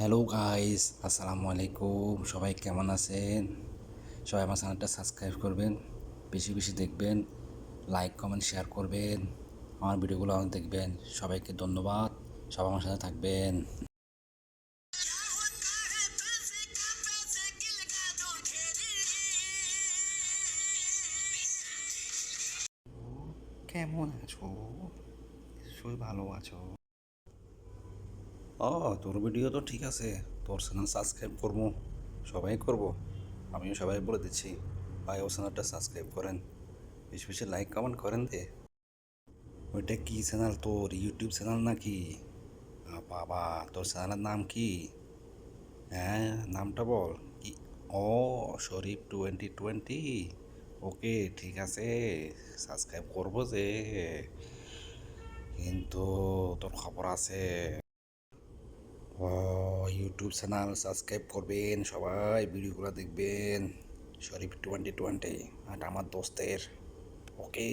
Hello guys আসসালামু আলাইকুম সবাই কেমন আছেন? সবাই আমার চ্যানেলটা সাবস্ক্রাইব করবেন, বেশি বেশি দেখবেন লাইক কমেন্ট শেয়ার করবেন, আমার ভিডিওগুলো অনেক দেখবেন। সবাইকে ধন্যবাদ। সবাই আমার সাথে থাকবেন। কেমন আছো? সবাই ভালো আছো। ও, তোর ভিডিও তো ঠিক আছে। তোর চ্যানেল সাবস্ক্রাইব করব। সবাই করব। আমিও সবাই বলে দিচ্ছি, ভাই ও চ্যানেলটা সাবস্ক্রাইব করেন। বেশি বেশি লাইক কমেন্ট করেন দে। ওইটা কি চ্যানেল তোর? ইউটিউব চ্যানেল নাকি? বাবা, তোর চ্যানেলের নাম কি? হ্যাঁ নামটা বল। কি? ও, শরীফ টোয়েন্টি টোয়েন্টি ওকে, ঠিক আছে। সাবস্ক্রাইব করব যে। কিন্তু তোর খবর আছে। ইউটিউব চ্যানেল সাবস্ক্রাইব করবেন সবাই ভিডিওগুলো দেখবেন। শরীফ টোয়েন্টি টোয়েন্টি আর আমার দোস্তের। ওকে